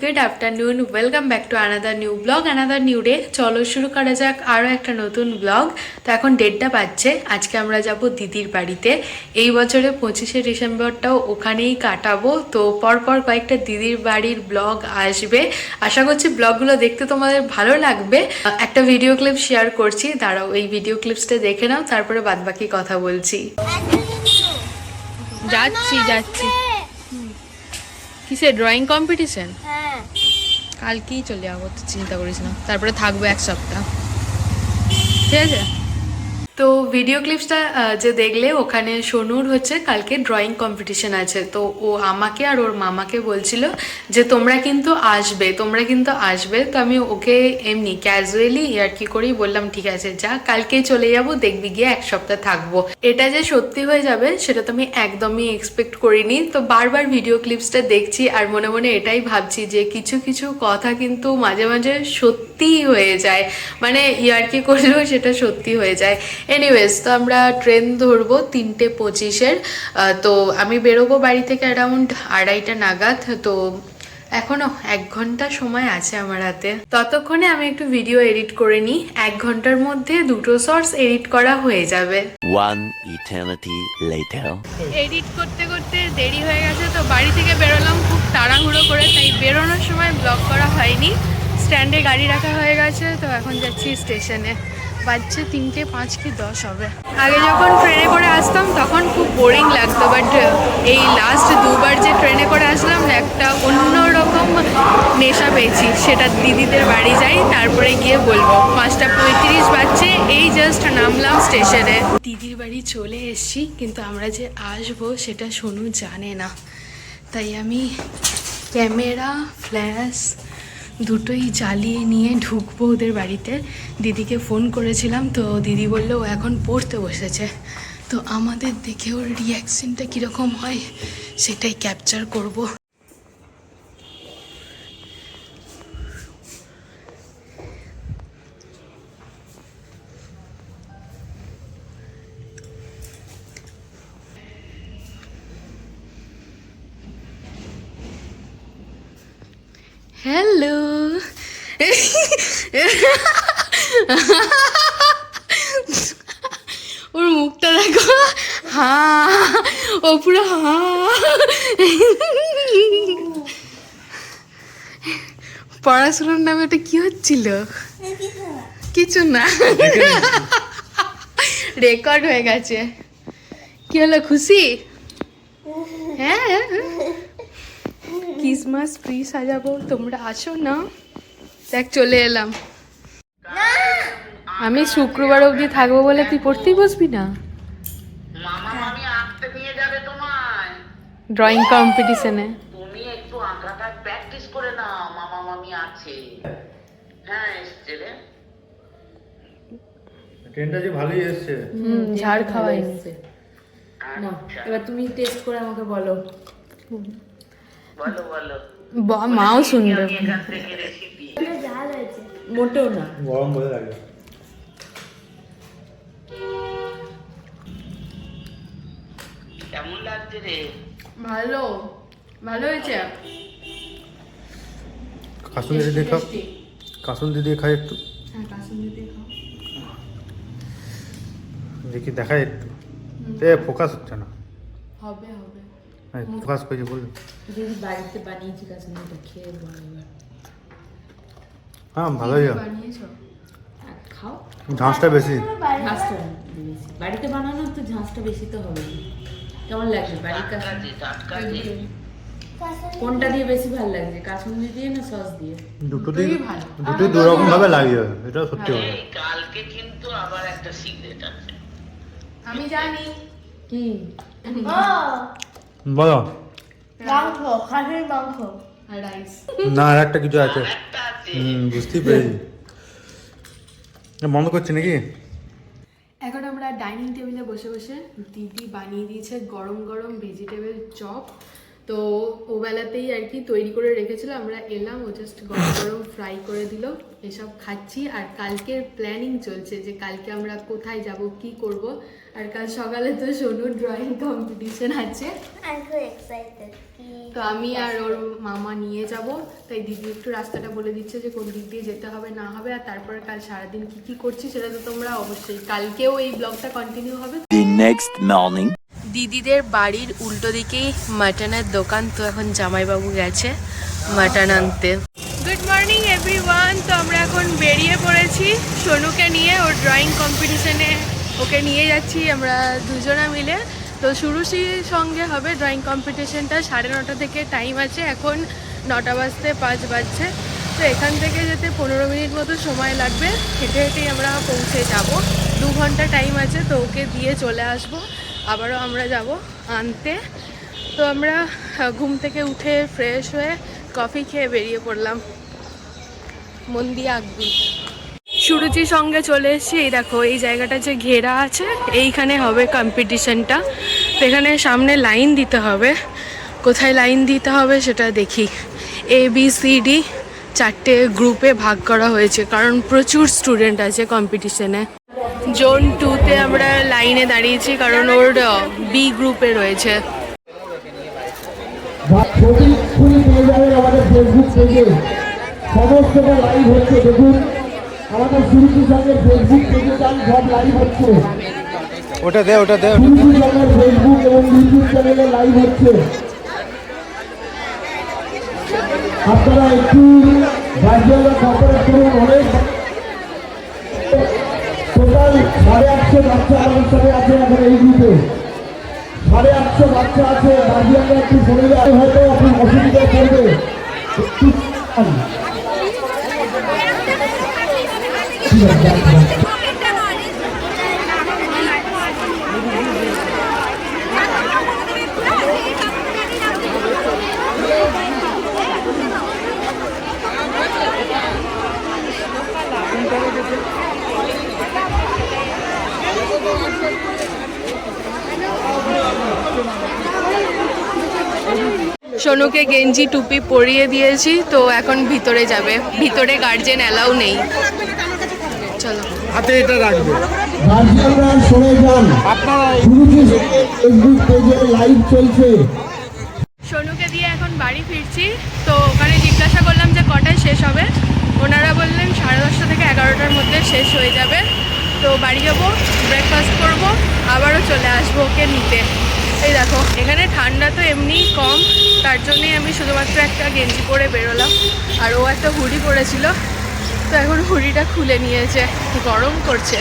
Good afternoon welcome back to another new blog another new day চলো শুরু করা যাক আরও একটা নতুন ব্লগ তো এখন ডেটটা পাচ্ছে আজকে আমরা যাব দিদির বাড়িতে। এই বছরে পঁচিশে ডিসেম্বরটাও ওখানেই কাটাবো। তো পরপর কয়েকটা দিদির বাড়ির ব্লগ আসবে। আশা করছি ব্লগগুলো দেখতে তোমাদের ভালো লাগবে। একটা ভিডিও ক্লিপ শেয়ার করছি, দাঁড়াও এই ভিডিও ক্লিপসটা দেখে নাও, তারপরে বাদবাকি কথা বলছি। যাচ্ছি যাচ্ছি। কিসে ড্রয়িং কম্পিটিশন কালকেই চলে যাব চিন্তা করিস না। তারপরে থাকব এক সপ্তাহ। ঠিক আছে? তো ভিডিও ক্লিপসটা যে দেখলে, ওখানে সোনুর হচ্ছে কালকে ড্রয়িং কম্পিটিশন আছে। তো ও আমাকে আর ওর মামাকে বলছিল যে, তোমরা কিন্তু আসবে, তোমরা কিন্তু আসবে। তো আমি ওকে এমনি ক্যাজুয়ালি আর কি করেই বললাম, ঠিক আছে, যা কালকেই চলে যাব, দেখবি গিয়ে এক সপ্তাহ থাকব। এটা যে সত্যি হয়ে যাবে, সেটা তো আমি একদমই এক্সপেক্ট করিনি। তো বারবার ভিডিও ক্লিপসটা দেখছি আর মনে মনে এটাই ভাবছি যে, কিছু কিছু কথা কিন্তু মাঝে মাঝে সত্যিই হয়ে যায়। মানে ইয়ার্কি করলেও সেটা সত্যি হয়ে যায়। এনিওয়েজ তো আমরা ট্রেন ধরবো তিনটে পঁচিশের তো আমি বেরোবো বাড়ি থেকে অ্যারাউন্ড আড়াইটা নাগাদ তো এখনও এক ঘণ্টা সময় আছে আমার হাতে। ততক্ষণে আমি একটু ভিডিও এডিট করে নিই এক ঘণ্টার মধ্যে দুটো শর্টস এডিট করা হয়ে যাবে। এডিট করতে করতে দেরি হয়ে গেছে তো বাড়ি থেকে বেরোলাম খুব তাড়াহুড়ো করে তাই বেরোনোর সময় ব্লগ করা হয়নি। স্ট্যান্ডে গাড়ি রাখা হয়ে গেছে তো এখন যাচ্ছি স্টেশনে বাজছে তিনটে পাঁচ কি দশ হবে। আগে যখন ট্রেনে করে আসতাম, তখন খুব বোরিং লাগতো বাট এই লাস্ট দুবার যে ট্রেনে করে আসলাম না একটা অন্যরকম নেশা পেয়েছি। সেটা দিদিদের বাড়ি যাই, তারপরে গিয়ে বলব, পাঁচটা পঁয়ত্রিশ বাজছে, এই জাস্ট নামলাম স্টেশনে দিদির বাড়ি চলে এসেছি, কিন্তু আমরা যে আসব, সেটা সোনু জানে না। তাই আমি ক্যামেরা ফ্ল্যাশ দুটোই জ্বালিয়ে নিয়ে ঢুকবো ওদের বাড়িতে। দিদিকে ফোন করেছিলাম, তো দিদি বলল, ও এখন পড়তে বসেছে। তো আমাদের দেখে ওর রিয়াকশনটা কীরকম হয়, সেটাই ক্যাপচার করব। ওর মুখটা দেখো। হা, ও পুরো হা। পড়াশোনার নামে ওটা কি হচ্ছিল? কিছু না। রেকর্ড হয়ে গেছে। কি হলো, খুশি? হ্যাঁ ক্রিসমাস ট্রি সাজাবো, তোমরা আসো না। দেখ, চলে এলাম। আমি শুক্রবার অবধি থাকব বলে তুই পড়তেই বসবি না। মামা মামি আঁকতে নিয়ে যাবে তোমায়। ড্রয়িং কম্পিটিশনে তুমি একটু আঁকাটা প্র্যাকটিস করে নাও মামা মামি আছে। হ্যাঁ এসছে রে। ট্রেনটা যে ভালোই এসছে। হুম ঝাড় খাওয়াই না এবার তুমি টেস্ট করে আমাকে বলো। বলো বলো। মাও শুনবে। মোটেও না। গরম বোঝা লাগে কেমন লাগছে রে? ভালো ভালো হয়েছে? কাসুন দিদি দিয়ে খাও কাসুন দিদি খাই একটু। হ্যাঁ কাসুন দিদি খাও। দেখি দেখাই একটু। এ ফোকাস হচ্ছে না। হবে হবে। ফোকাস করছি বলুন দিদি বাড়িতে বানিয়েছি খেয়ে বলো হ্যাঁ ভালোই। বানিয়েছো? খাও। ঝাঁসটা বেশি। বাড়িতে বানানো তো ঝাঁসটা বেশি তো হবে কেমন লাগছে? বাড়ির যে কোনটা দিয়ে বেশি ভালো লাগছে? কাসুন্দি দিয়ে না সস দিয়ে? দুটো দিয়ে দুটো দু রকম ভাবে লাগে। এটা সত্যি কথা কালকে কিন্তু আবার একটা সিক্রেট আছে। আমি জানি। কি? বলো। মাংস খাসির মাংস। না আর একটা কিছু আছে। হুম বুঝতেই পেরেছি। বন্ধ করছি নাকি? এখন আমরা ডাইনিং টেবিলে বসে বসে দিদি বানিয়ে দিয়েছে গরম গরম ভেজিটেবল চপ। তো ও বেলাতেই আর কি তৈরি করে রেখেছিল, আমরা এলাম, ও জাস্ট গরম গরম ফ্রাই করে দিল, এসব খাচ্ছি। আর কালকের প্ল্যানিং চলছে যে কালকে আমরা কোথায় যাব, কি করব। আর কাল সকালে তো সোনুর ড্রয়িং কম্পিটিশন আছে। So excited. তো আমি আর ওর মামা নিয়ে যাব। তাই দিদি একটু রাস্তাটা বলে দিচ্ছে যে কোন দিক দিয়ে যেতে হবে না হবে আর তারপরে কাল সারাদিন কি কি করছি সেটা তো তোমরা অবশ্যই কালকেও এই ব্লগটা কন্টিনিউ হবে। The next morning. দিদিদের বাড়ির উল্টো দিকেই মাটনের দোকান তো এখন জামাইবাবু গেছে মাটন আনতে। গুড মর্নিং এভরিওয়ান তো আমরা এখন বেরিয়ে পড়েছি সোনুকে নিয়ে ওর ড্রয়িং কম্পিটিশনে ওকে নিয়ে যাচ্ছি আমরা দুজনা মিলে। তো শুরুশির সঙ্গে হবে ড্রয়িং কম্পিটিশনটা সাড়ে নটা থেকে টাইম আছে, এখন নটা বাজতে পাঁচ বাজছে। তো এখান থেকে যেতে পনেরো মিনিট মতো সময় লাগবে। হেঁটে হেঁটেই আমরা পৌঁছে যাব। দু ঘণ্টা টাইম আছে, তো ওকে দিয়ে চলে আসব। আবারও আমরা যাব আনতে। তো আমরা ঘুম থেকে উঠে ফ্রেশ হয়ে কফি খেয়ে বেরিয়ে পড়লাম। মন দিয়ে আঁকবি। সুরুচির সঙ্গে চলে এসেছি। এই দেখো, এই জায়গাটা যে ঘেরা আছে, এইখানে হবে কম্পিটিশনটা এখানে সামনে লাইন দিতে হবে। কোথায় লাইন দিতে হবে সেটা দেখি। এ বি সি ডি চারটে গ্রুপে ভাগ করা হয়েছে, কারণ প্রচুর স্টুডেন্ট আছে কম্পিটিশনে জোন টুতে আমরা লাইনে দাঁড়িয়েছি, কারণ ওর বি গ্রুপে রয়েছে। আমাদের ফেসবুক সমস্তটা লাইভ হচ্ছে, দেখুন। আমাদের সুরুচি সঙ্গের ফেসবুক পেজে যান সব লাইভ হচ্ছে। ওটা দে ওটা দে। সুরুচি সঙ্গের ফেসবুক এবং ইউটিউব চ্যানেলে লাইভ হচ্ছে। আপনারা একটু গার্জিয়ানরা কর্পোরেট করুন অনেক। টোটাল সাড়ে আটশো বাচ্চা আমাদের সাথে আছে এখন এই গ্রুপে সাড়ে আটশো বাচ্চা আছে গার্জিয়ানরা একটু যায় হয়তো আপনি অসুবিধা করবে। একটু কম। ঠিক আছে, রাখলাম। সোনুকে গেঞ্জি টুপি পরিয়ে দিয়েছি তো এখন ভিতরে যাবে। ভিতরে গার্জেন অ্যালাউ নেই। হাতে এটা রাখবে। গার্জিয়ানরা শুনে যান। সুরুচি ফেসবুক পেজে লাইভ চলছে। সোনুকে দিয়ে এখন বাড়ি ফিরছি। তো ওখানে জিজ্ঞাসা করলাম যে কটায় শেষ হবে? ওনারা বললেন সাড়ে দশটা থেকে এগারোটার মধ্যে শেষ হয়ে যাবে। তো বাড়ি যাব ব্রেকফাস্ট করব আবারও চলে আসব ওকে নিতে। এই দেখো এখানে ঠান্ডা তো এমনিই কম তার জন্যই আমি শুধুমাত্র একটা গেঞ্জি পরে বেরোলাম। আর ও একটা হুডি পরেছিল। তো এখন হুডিটা খুলে নিয়েছে গরম করছে।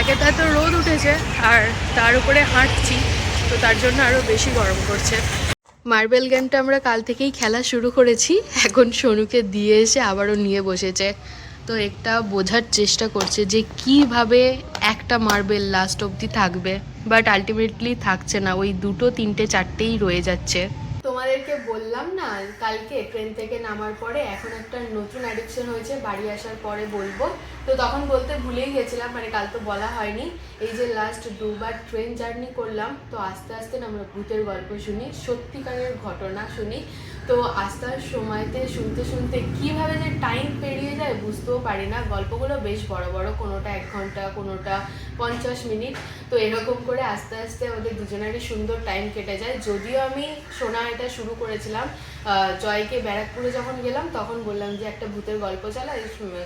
একে তো এত রোদ উঠেছে, আর তার উপরে হাঁটছি, তো তার জন্য আরও বেশি গরম করছে। মার্বেল গেমটা আমরা কাল থেকেই খেলা শুরু করেছি, এখন সোনুকে দিয়ে এসে আবারও নিয়ে বসেছে। তো একটা বোঝার চেষ্টা করছে যে কীভাবে একটা মার্বেল লাস্ট অবধি থাকবে, বাট আলটিমেটলি থাকছে না, ওই দুটো, তিনটে, চারটেই রয়ে যাচ্ছে। তোমাদেরকে বললাম না, কালকে ট্রেন থেকে নামার পরে এখন একটা নতুন অ্যাডিকশন হয়েছে, বাড়ি আসার পরে বলব। তো তখন বলতে ভুলেই গেছিলাম মানে কাল তো বলা হয়নি। এই যে লাস্ট দুবার ট্রেন জার্নি করলাম, তো আস্তে আস্তে আমরা ভূতের গল্প শুনি, সত্যিকারের ঘটনা শুনি। তো আস্তে সময়তে শুনতে শুনতে কীভাবে যে টাইম পেরিয়ে যায় বুঝতেও পারি না। গল্পগুলো বেশ বড় বড়, কোনোটা এক ঘণ্টা, কোনোটা পঞ্চাশ মিনিট। তো এরকম করে আস্তে আস্তে আমাদের দুজনেরই সুন্দর টাইম কেটে যায়। যদিও আমি শোনা এটা শুরু করেছিলাম জয়কে ব্যারাকপুরে যখন গেলাম, তখন বললাম যে একটা ভূতের গল্প চালা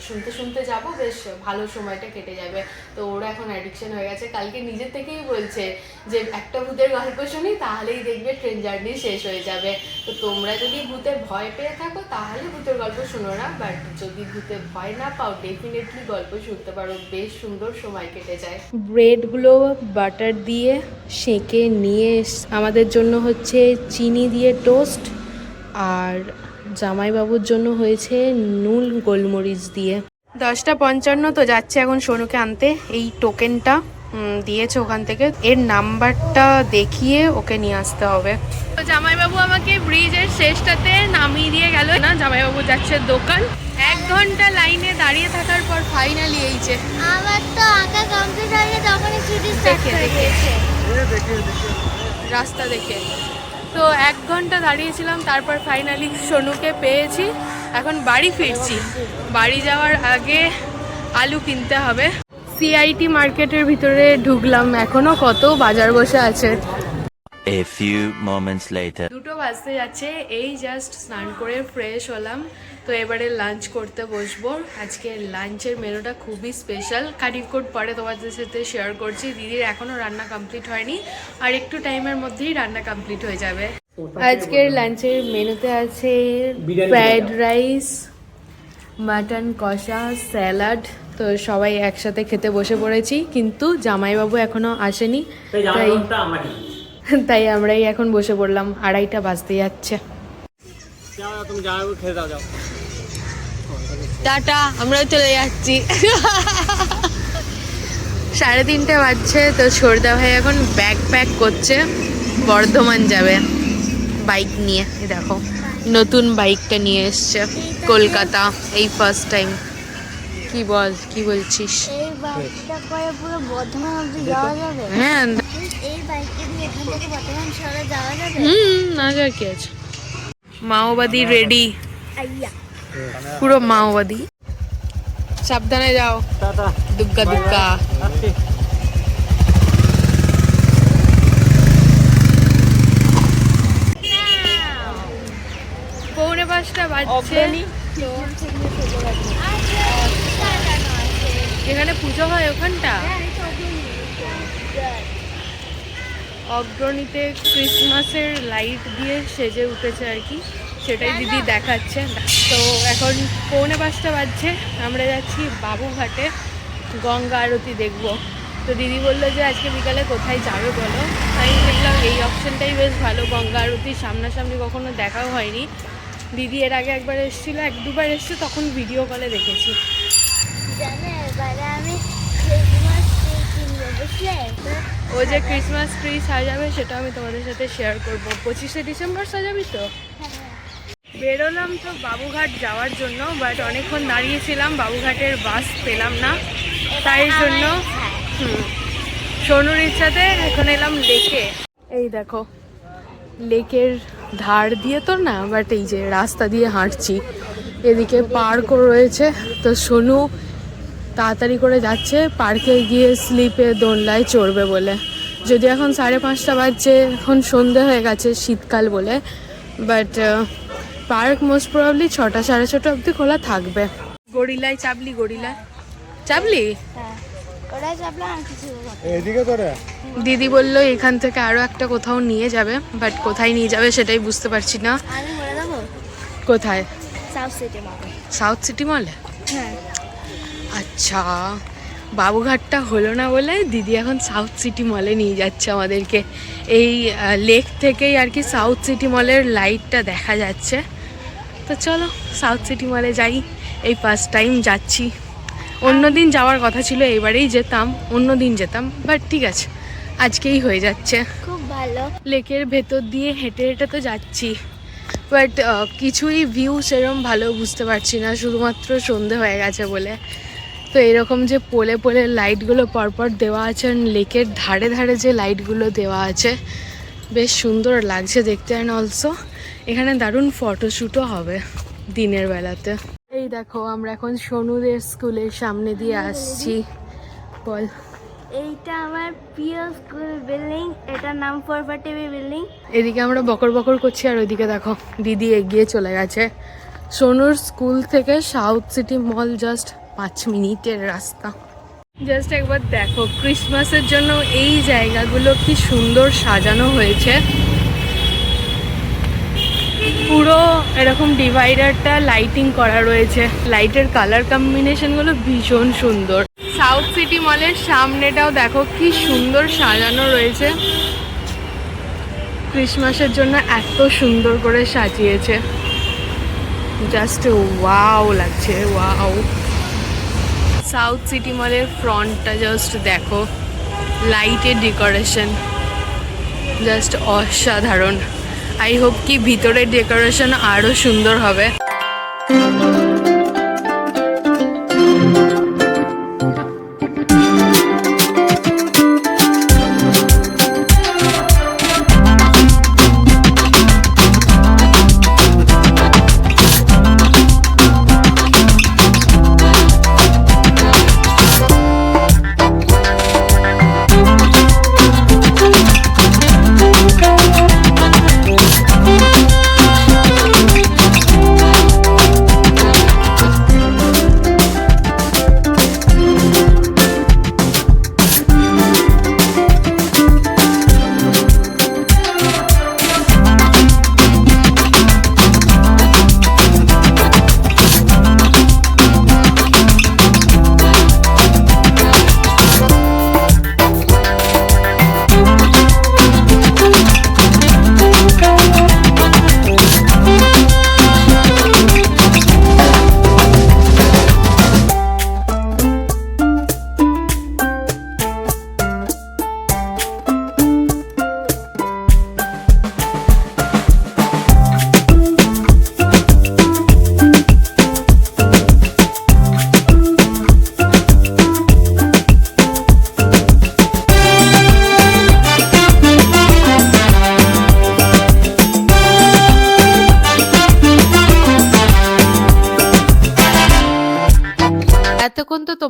শুনতে শুনতে যাব, বেশ ভালো সময়টা কেটে যাবে। তো ওরা এখন অ্যাডিকশন হয়ে গেছে। কালকে নিজের থেকেই বলছে যে, একটা ভূতের গল্প শুনি, তাহলেই দেখবে ট্রেন জার্নি শেষ হয়ে যাবে। তো তোমরা যদি ভূতে ভয় পেয়ে থাকো, তাহলে ভূতের গল্প শোনো না। বাট যদি ভূতে ভয় না পাও ডেফিনেটলি গল্প শুনতে পারো। বেশ সুন্দর সময় কেটে যায়। ব্রেডগুলো বাটার দিয়ে সেঁকে নিয়ে আমাদের জন্য হচ্ছে চিনি দিয়ে টোস্ট, আর জামাইবাবুর জন্য হয়েছে নুন গোলমরিচ দিয়ে। দশটা পঞ্চান্ন তো যাচ্ছে এখন সোনুকে আনতে, এই টোকেনটা। দিয়েছে ওখান থেকে। এর নাম্বারটা দেখিয়ে ওকে নিয়ে আসতে হবে। তো জামাইবাবু আমাকে ব্রিজের শেষটাতে নামিয়ে দিয়ে গেল। না জামাইবাবু যাচ্ছে দোকান। এক ঘণ্টা লাইনে দাঁড়িয়ে থাকার পর ফাইনালি এই যে। আমার তো আঁকা কমপ্লিট হয়ে গেছে তখনই ছুটি দেখে, দেখে। রাস্তা দেখে। তো এক ঘণ্টা দাঁড়িয়েছিলাম তারপর ফাইনালি সোনুকে পেয়েছি। এখন বাড়ি ফিরছি। বাড়ি যাওয়ার আগে আলু কিনতে হবে। সিআইটি মার্কেটের ভিতরে ঢুকলাম। এখনও কত বাজার বসে আছে। A few moments later. দুটো বাজতে যাচ্ছে। এই জাস্ট স্নান করে ফ্রেশ হলাম। তো এবারে লাঞ্চ করতে বসবো। আজকে লাঞ্চের মেনুটা খুবই স্পেশাল কাটিং কোড পরে তোমাদের সাথে শেয়ার করছি। দিদির এখনও রান্না কমপ্লিট হয়নি। আর একটু টাইমের মধ্যেই রান্না কমপ্লিট হয়ে যাবে। আজকের লাঞ্চের মেনুতে আছে ফ্রাইড রাইস মাটন কষা স্যালাড তো সবাই একসাথে খেতে বসে পড়েছি কিন্তু জামাইবাবু এখনও আসেনি তাই তাই আমরাই। এখন বসে পড়লাম আড়াইটা বাজতে যাচ্ছে। টাটা আমরাও চলে যাচ্ছি। সাড়ে তিনটে বাজছে তো সর্দা ভাই এখন ব্যাগ প্যাক করছে বর্ধমান যাবে বাইক নিয়ে। দেখো নতুন বাইকটা নিয়ে এসছে কলকাতা এই ফার্স্ট টাইম কি বল কি বলছিস? এই বাইকটা করে পুরো বর্ধমান অব্দি যাওয়া যাবে? হ্যাঁ। এই বাইকটা দিয়ে এখান থেকে বর্ধমান শহরে যাওয়া যাবে? হুম না যা কি আছে। মাওবাদী রেডি। পুরো মাওবাদী। সাবধানে যাও। দুগ্গা দুগ্গা। পৌনে পাঁচটা বাজছে। এখানে পুজো হয় ওখানটা? অগ্রণীতে ক্রিসমাসের লাইট দিয়ে সেজে উঠেছে আর কি। সেটাই দিদি দেখাচ্ছে। তো এখন পৌনে পাঁচটা বাজছে আমরা যাচ্ছি বাবুঘাটে। গঙ্গা আরতি দেখব। তো দিদি বলল যে আজকে বিকালে কোথায় যাবে বলো? তাই দেখলাম এই অপশনটাই বেশ ভালো গঙ্গা আরতি। সামনাসামনি কখনো দেখাও হয়নি। দিদি এর আগে একবার এসেছিল এক দুবার এসছে তখন ভিডিও কলে দেখেছি। ও যে ক্রিসমাস ট্রি সাজাবে সেটা আমি তোমাদের সাথে শেয়ার করব। পঁচিশে ডিসেম্বর সাজাবি তো? বেরোলাম তো বাবুঘাট যাওয়ার জন্য বাট অনেকক্ষণ দাঁড়িয়েছিলাম বাবুঘাটের বাস পেলাম না। তাই জন্য হুম সোনুর ইচ্ছাতে এখন এলাম লেকে। এই দেখো লেকের ধার দিয়ে তো না বাট এই যে রাস্তা দিয়ে হাঁটছি। এদিকে পার্কও রয়েছে তো সোনু তাড়াতাড়ি করে যাচ্ছে পার্কে গিয়ে স্লিপে দোলনায় চড়বে বলে। যদি এখন সাড়ে পাঁচটা বাজছে এখন সন্ধে হয়ে গেছে শীতকাল বলে। বাট পার্ক মোস্ট প্রবাবলি ছটা সাড়ে ছটা অবধি খোলা থাকবে। গরিলায় চাবলি গরিলায়। চাপলি হ্যাঁ। আর দিদি বলল এখান থেকে আরও একটা কোথাও নিয়ে যাবে বাট কোথায় নিয়ে যাবে সেটাই বুঝতে পারছি না। কোথায়? South City market South City মলে হ্যাঁ। আচ্ছা বাবুঘাটটা হলো না বলে দিদি এখন সাউথ সিটি মলে নিয়ে যাচ্ছে আমাদেরকে। এই লেক থেকেই আর কি সাউথ সিটি মলের লাইটটা দেখা যাচ্ছে। তো চলো সাউথ সিটি মলে যাই এই ফার্স্ট টাইম যাচ্ছি। অন্য দিন যাওয়ার কথা ছিল এবারেই যেতাম অন্য দিন যেতাম বাট ঠিক আছে আজকেই হয়ে যাচ্ছে। খুব ভালো। লেকের ভেতর দিয়ে হেঁটে হেঁটে তো যাচ্ছি বাট কিছুই ভিউ সেরম ভালো বুঝতে পারছি না শুধুমাত্র সন্ধে হয়ে গেছে বলে। তো এরকম যে পোলে পোলে লাইটগুলো পরপর দেওয়া আছে আর লেকের ধারে ধারে যে লাইটগুলো দেওয়া আছে বেশ সুন্দর লাগছে দেখতে অ্যান্ড অলসো এখানে দারুণ ফটোশ্যুটও হবে দিনের বেলাতে। এই দেখো আমরা এখন সোনুদের স্কুলের সামনে দিয়ে আসছি। বল। এইটা আমার প্রিয় স্কুল বিল্ডিং এটার নাম ফরফা টিভি বিল্ডিং এদিকে আমরা বকর বকর করছি আর ওইদিকে দেখো দিদি এগিয়ে চলে গেছে। সোনুর স্কুল থেকে সাউথ সিটি মল জাস্ট পাঁচ মিনিটের রাস্তা। জাস্ট একবার দেখো, ক্রিসমাসের জন্য এই জায়গাগুলো কি সুন্দর সাজানো হয়েছে। পুরো এরকম ডিভাইডারটা লাইটিং করা রয়েছে। লাইটের কালার কম্বিনেশনগুলো ভীষণ সুন্দর। সাউথ সিটি মলের সামনেটাও দেখো, কি সুন্দর সাজানো রয়েছে। ক্রিসমাসের জন্য এত সুন্দর করে সাজিয়েছে। জাস্ট ওয়াও লাগছে, ওয়াও। সাউথ সিটি মলের ফ্রন্টটা জাস্ট দেখো। লাইটের ডেকোরেশন জাস্ট অসাধারণ। আই হোপ কি ভিতরের ডেকোরেশন আরও সুন্দর হবে।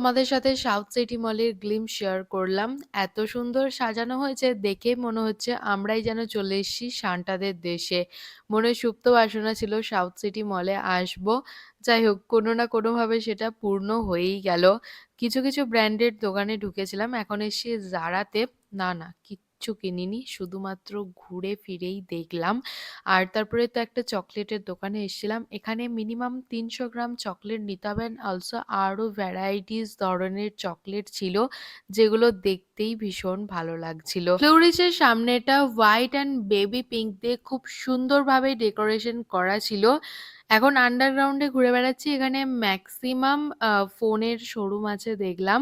তোমাদের সাথে সাউথ সিটি মলের গ্লিম শেয়ার করলাম। এত সুন্দর সাজানো হয়েছে, দেখে মনে হচ্ছে আমরাই যেন চলে এসেছি সান্টাদের দেশে। মনে সুপ্ত বাসনা ছিল সাউথ সিটি মলে আসব। যাই হোক, কোনো না কোনোভাবে সেটা পূর্ণ হয়েই গেল। কিছু কিছু ব্র্যান্ডের দোকানে ঢুকেছিলাম, এখন এসে জারাতে না না কিচ্ছু কিনিনি। শুধুমাত্র ঘুরে ফিরেই দেখলাম। আর তারপরে তো একটা চকলেটের দোকানে এসেছিলাম। এখানে মিনিমাম তিনশো গ্রাম চকলেট নিতে হবে অলসো আরও ভ্যারাইটিস ধরনের চকলেট ছিল, যেগুলো দেখতেই ভীষণ ভালো লাগছিল। ফ্লোরিসের সামনেটা হোয়াইট অ্যান্ড বেবি পিঙ্ক দিয়ে খুব সুন্দরভাবে ডেকোরেশন করা ছিল। এখন আন্ডারগ্রাউন্ডে ঘুরে বেড়াচ্ছি, এখানে ম্যাক্সিমাম ফোনের শোরুম আছে দেখলাম।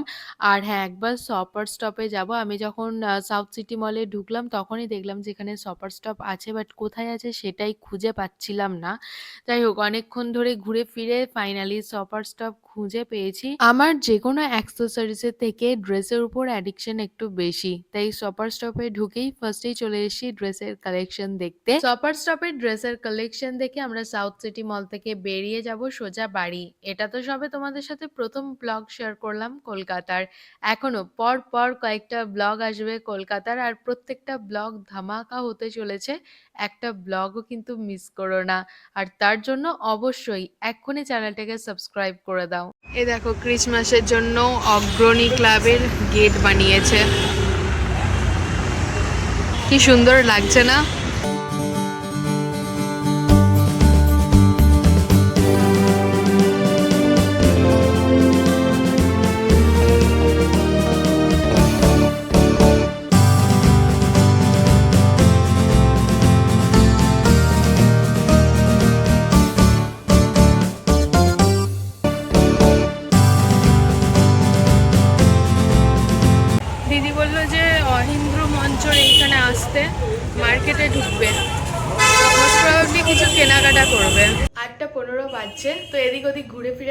আর হ্যাঁ একবার শপার স্টপে যাব। আমি যখন সাউথ সিটি মলে ঢুকলাম তখনই দেখলাম যে এখানে শপার স্টপ আছে, বাট কোথায় আছে সেটাই খুঁজে পাচ্ছিলাম না। যাই হোক, অনেকক্ষণ ধরে ঘুরে ফিরে ফাইনালি শপার স্টপ খুঁজে পেয়েছি। আমার যে কোনো অ্যাক্সেসরিজের থেকে ড্রেসের উপর অ্যাডিকশন একটু বেশি। তাই শপার স্টপে ঢুকেই ফার্স্টেই চলে এসেছি ড্রেসের কালেকশন দেখতে। শপার স্টপের ড্রেসের কালেকশন দেখে আমরা সাউথ সিটি মল থেকে বেরিয়ে যাব সোজা বাড়ি। এটা তো সবে তোমাদের সাথে প্রথম ব্লগ শেয়ার করলাম কলকাতার। এখনও পর পর কয়েকটা ব্লগ আসবে কলকাতার আর প্রত্যেকটা ব্লগ ধামাকা হতে চলেছে। একটা ব্লগও কিন্তু মিস করো না। আর তার জন্য অবশ্যই এক্ষুনি চ্যানেলটাকে সাবস্ক্রাইব করে দাও। এ দেখো ক্রিসমাসের জন্য অগ্রণী ক্লাবের গেট বানিয়েছে। কি সুন্দর লাগছে না?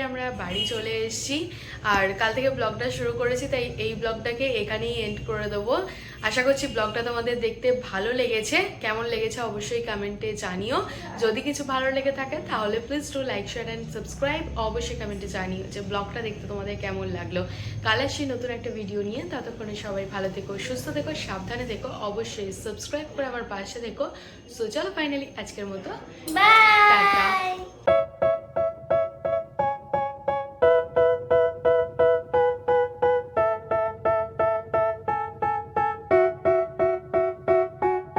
আমরা বাড়ি চলে এসেছি। আর কাল থেকে ব্লগটা শুরু করেছি তাই এই ব্লগটাকে এখানেই এন্ড করে দেবো। আশা করছি ব্লগটা তোমাদের দেখতে ভালো লেগেছে। কেমন লেগেছে অবশ্যই কমেন্টে জানিও। যদি কিছু ভালো লেগে থাকে তাহলে please to like share and subscribe অবশ্যই কমেন্টে জানিও যে ব্লগটা দেখতে তোমাদের কেমন লাগল। কাল আসছি নতুন একটা ভিডিও নিয়ে। ততক্ষণে সবাই ভালো থেকো সুস্থ থেকো সাবধানে থেকো। অবশ্যই সাবস্ক্রাইব করে আমার পাশে থেকো। সো চলো ফাইনালি আজকের মতো। বাই